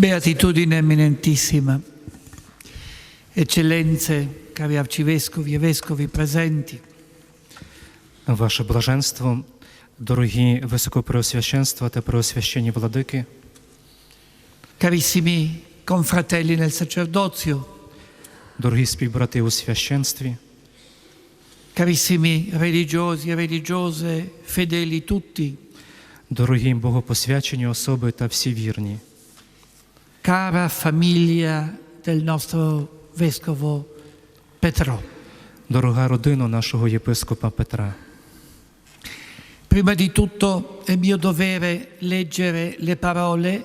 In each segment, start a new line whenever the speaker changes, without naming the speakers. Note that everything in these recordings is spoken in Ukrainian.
Beatitudine eminentissima, eccellenze, cari arcivescovi e vescovi presenti,
Ваше блаженство, дорогі високопреосвященства та преосвящені владики,
carissimi confratelli nel sacerdozio,
дорогі співбрати у священстві,
carissimi religiosi e religiose, fedeli tutti,
дорогі богопосвячені особи та всі вірні,
cara famiglia del nostro vescovo Petro.
дорога родина нашого єпископа Петра.
Prima di tutto è mio dovere leggere le parole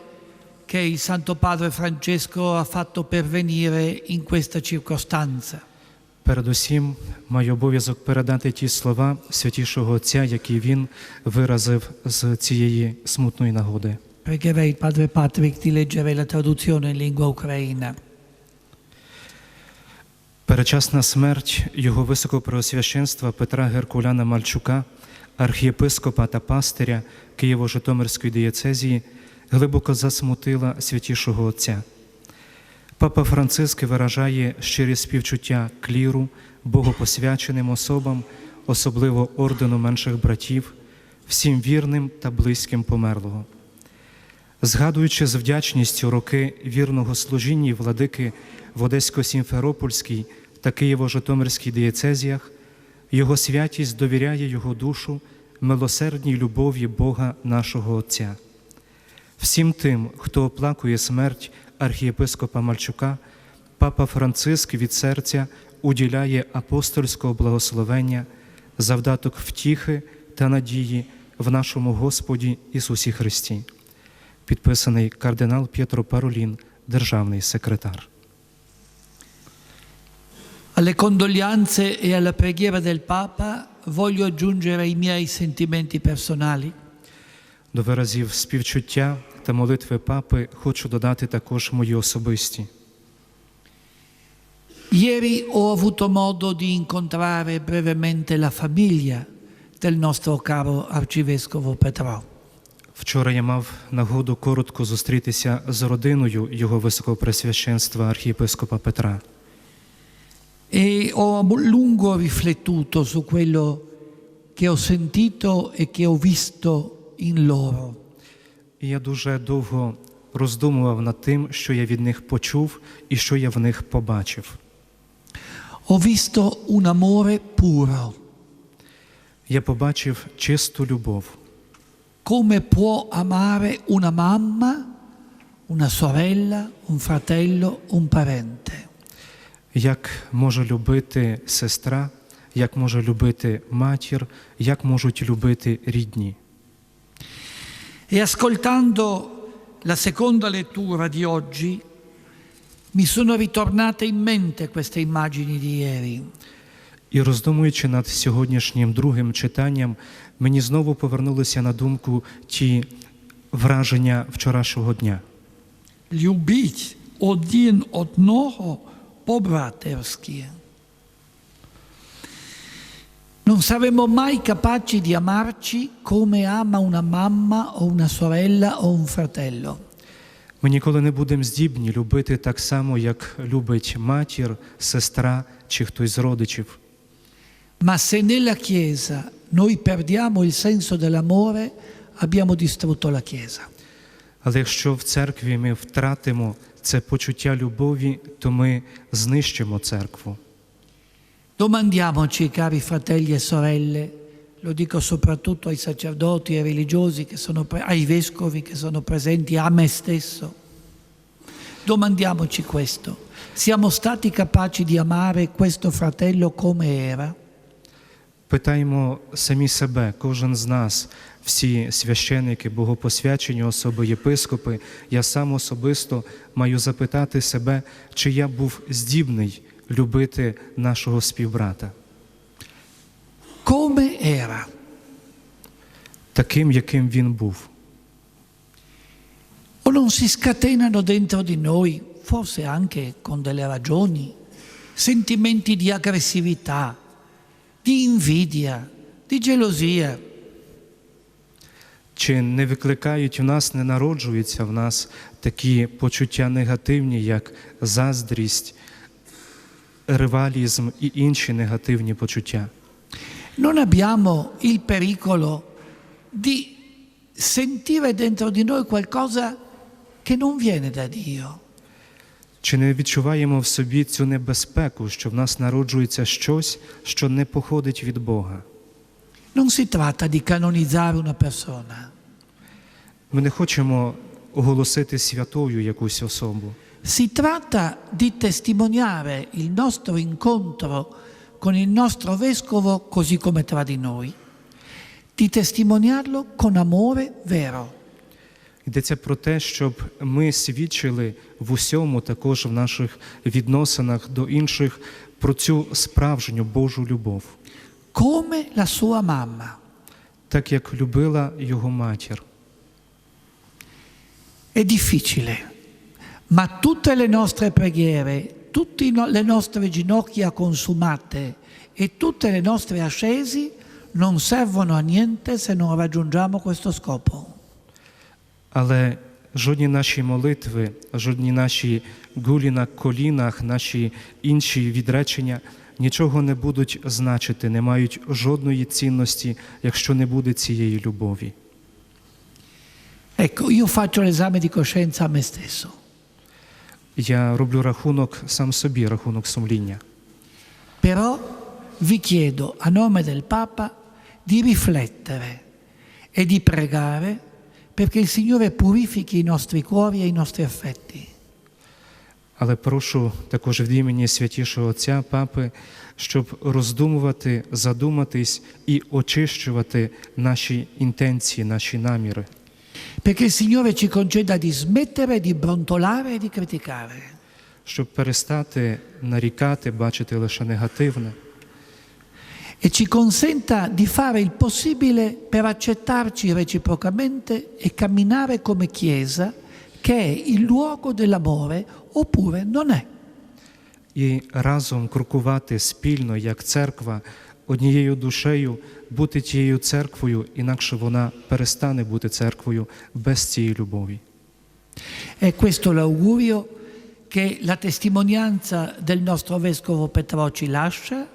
che il Santo Padre Francesco ha fatto pervenire in questa circostanza.
Передусім, маю обов'язок передати ті слова святішого Отця, які він виразив з цієї смутної нагоди.
Pregherei il Padre Patrick di leggere la traduzione in lingua ucraina.
Перечасна смерть його високопреосвященства Петра Геркуляна Мальчука, архієпископа та пастиря Києво-Житомирської дієцезії, глибоко засмутила святішого Отця. Папа Франциск виражає щирі співчуття кліру, богопосвяченим особам, особливо ордену менших братів, всім вірним та близьким померлого. Згадуючи з вдячністю роки вірного служіння владики в Одесько-Сімферопольській та Києво-Житомирській дієцезіях, його святість довіряє його душу милосердній любові Бога нашого Отця. Всім тим, хто оплакує смерть архієпископа Мальчука, папа Франциск від серця уділяє апостольського благословення, завдаток втіхи та надії в нашому Господі Ісусі Христі. Підписаний кардинал П'єтро Паролін, державний секретар.
Alle condoglianze e alla preghiera del Papa voglio aggiungere i miei sentimenti personali.
До виразів співчуття та молитви папи хочу додати також мої особисті.
Ieri ho avuto modo di incontrare brevemente la famiglia del nostro caro arcivescovo Petro.
Вчора я мав нагоду коротко зустрітися з родиною його високопресвященства архієпископа Петра.
E ho a lungo riflettuto su quello che ho sentito e che ho visto in loro.
І я дуже довго роздумував над тим, що я від них почув і що я в них побачив.
Ho visto un amore puro,
Я побачив чисту любов,
come può amare una mamma, una sorella, un fratello, un parente.
як може любити сестра, як може любити матір, як можуть любити рідні.
E ascoltando la seconda lettura di oggi, mi sono ritornate in mente queste immagini di ieri.
І роздумуючи над сьогоднішнім другим читанням, мені знову повернулися на думку ті враження вчорашнього дня.
Любить один одного по-братерськи. Non saremo mai capaci di amarci come ama una mamma o una sorella o un fratello.
Ми ніколи не будемо здібні любити так само, як любить матір, сестра чи хтось з родичів.
Ma se nella Chiesa noi perdiamo il senso dell'amore, abbiamo distrutto la Chiesa.
Але якщо в церкві ми втратимо це почуття любові, то ми знищимо церкву.
Domandiamoci, cari fratelli e sorelle, lo dico soprattutto ai sacerdoti e ai religiosi, che sono pre- ai vescovi che sono presenti, a me stesso. Domandiamoci questo. Siamo stati capaci di amare questo fratello come era?
Питаємо самі себе, кожен з нас, всі священики, богопосвячені особи, єпископи, я сам особисто маю запитати себе, чи я був здібний любити нашого співбрата,
Come era?
таким, яким він був.
O non si scatenano dentro di noi, forse anche con delle ragioni, sentimenti di aggressività, di invidia, di gelosia,
Чи не викликають в нас, не народжуються в нас такі почуття негативні, як заздрість, ривалізм і інші негативні почуття?
Non abbiamo il pericolo di sentire dentro di noi qualcosa che non viene da Dio.
Чи не відчуваємо в собі цю небезпеку, що в нас народжується щось, що не походить від Бога?
Non si tratta di canonizzare una persona,
Ми не хочемо оголосити святою якусь особу.
si tratta di testimoniare il nostro incontro con il nostro vescovo così come tra di noi, di testimoniarlo con amore vero.
Йдеться про те, щоб ми свідчили в усьому, також в наших відносинах до інших, про цю справжню Божу любов,
come la sua mamma.
так як любила його матір.
È difficile, ma tutte le nostre preghiere, tutte le nostre ginocchia consumate e tutte le nostre ascesi non servono a niente se non raggiungiamo questo scopo.
Але жодні наші молитви, жодні наші гулі на колінах, наші інші відречення нічого не будуть значити, не мають жодної цінності, якщо не буде цієї любові.
Ecco, io faccio l'esame di coscienza a me stesso.
Я роблю рахунок сам собі, рахунок сумління.
Però vi chiedo a nome del Papa di riflettere e di pregare perché il Signore purifichi i nostri cuori e i nostri affetti.
Але прошу також від імені святішого Отця Папи, щоб роздумувати, задуматись і очищувати наші інтенції, наші наміри,
Perché il Signore ci conceda di smettere di brontolare e di criticare,
щоб перестати нарікати, бачити лише негативне,
e ci consenta di fare il possibile per accettarci reciprocamente e camminare come Chiesa, che è il luogo dell'amore oppure non è.
і разом крокувати спільно як церква, однією душею, бути тією церквою, інакше вона перестане бути церквою без цієї любові.
È questo l'augurio che la testimonianza del nostro Vescovo Petrò ci lascia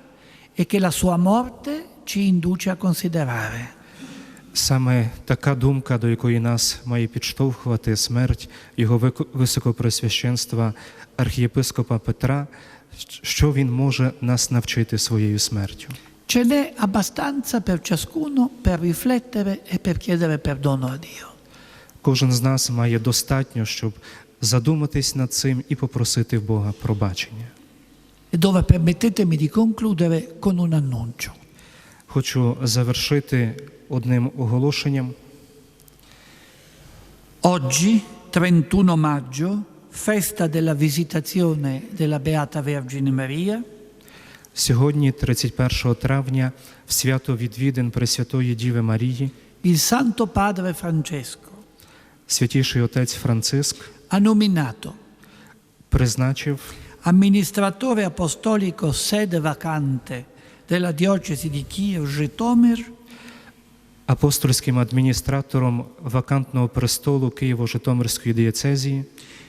e che la sua morte ci induce a considerare.
Саме така думка, до якої нас має підштовхувати смерть його високопресвященства архієпископа Петра, що він може нас навчити своєю смертю.
Ce n'è abbastanza per ciascuno per riflettere e per chiedere perdono a Dio.
Кожен з нас має достатньо, щоб задуматись над цим і попросити в Бога пробачення.
E dove permettetemi di concludere con un annuncio.
Хочу завершити одним оголошенням.
Oggi, 31 maggio, festa della visitazione della Beata Vergine Maria,
Сьогодні, 31 травня, в свято відвідин Пресвятої Діви Марії,
il Santo Padre Francesco
святіший отець Франциск
ha nominato
призначив
amministratore apostolico sede vacante della diocesi di Kiev Житомир
апостольським адміністратором вакантного престолу Києво-Житомирської дієцезії,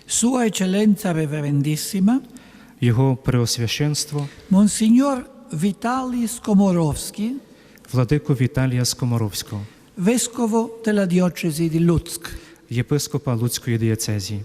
Sua Eccellenza Reverendissima.
Його преосвященство,
Monsignor Vitali Skomorovsky,
владику Віталія Скоморовського,
vescovo della diocesi di Lutsk.
єпископа Луцької дієцезії.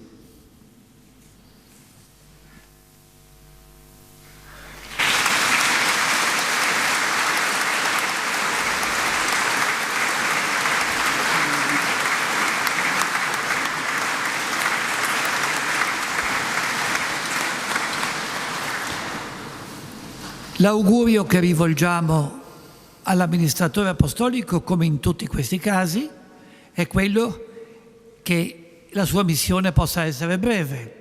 L'augurio che rivolgiamo all'amministratore apostolico, come in tutti questi casi, è quello che la sua missione possa essere breve,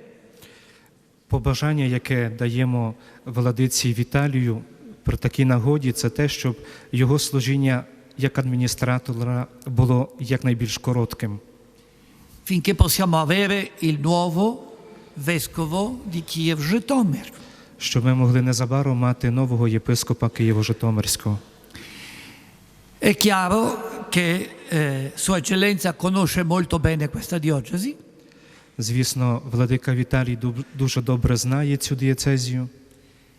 Побажання, яке даємо владиці Віталію при такій нагоді, це те, щоб його служіння як адміністратора було якнайбільш коротким,
finché possiamo avere il nuovo vescovo di Kiev Житомир.
Щоб ми могли незабаром мати нового єпископа Києво-Житомирського.
È chiaro che eh, Sua Eccellenza conosce molto bene questa diocesi
Звісно, владика Віталій дуже добре знає цю дієцезію.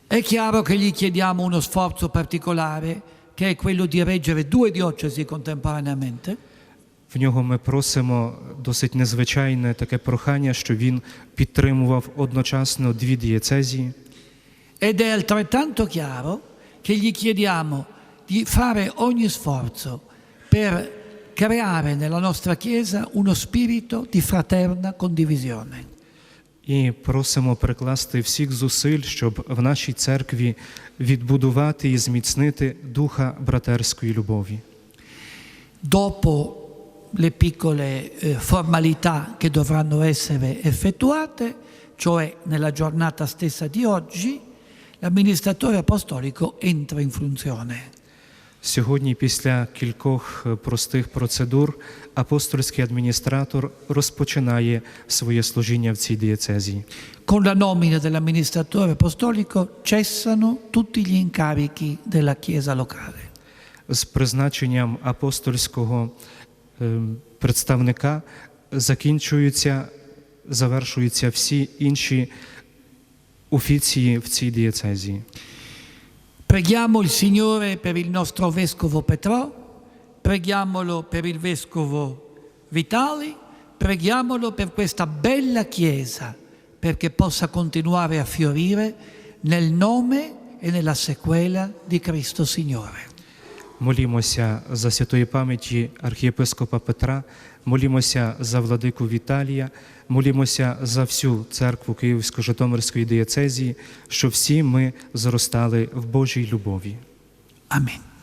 È chiaro che gli chiediamo uno sforzo particolare, che è quello di reggere due diocesi contemporaneamente,
В нього ми просимо досить незвичайне таке прохання, що він підтримував одночасно дві дієцезії.
ed è altrettanto chiaro che gli chiediamo di fare ogni sforzo per creare nella nostra Chiesa uno spirito di fraterna condivisione.
І просимо прикласти всіх зусиль, щоб в нашій церкві відбудувати і зміцнити духа братерської любові.
Dopo le piccole eh, formalità che dovranno essere effettuate, cioè nella giornata stessa di oggi, l'amministratore apostolico entra in funzione.
Сьогодні, після кількох е, простих процедур, апостольський адміністратор розпочинає своє служіння в цій дієцезії.
Con la nomina dell'amministratore apostolico cessano tutti gli incarichi della Chiesa locale.
З призначенням апостольського е, представника закінчуються, завершуються всі інші офіції в цій дієцезії.
Preghiamo il Signore per il nostro vescovo Petrò, preghiamolo per il vescovo Vitali, preghiamolo per questa bella Chiesa perché possa continuare a fiorire nel nome e nella sequela di Cristo Signore.
Молімося за святої пам'яті архієпископа Петра, молімося за владику Віталія, молімося за всю церкву Київсько-Житомирської дієцезії, щоб всі ми зростали в Божій любові.
Amen.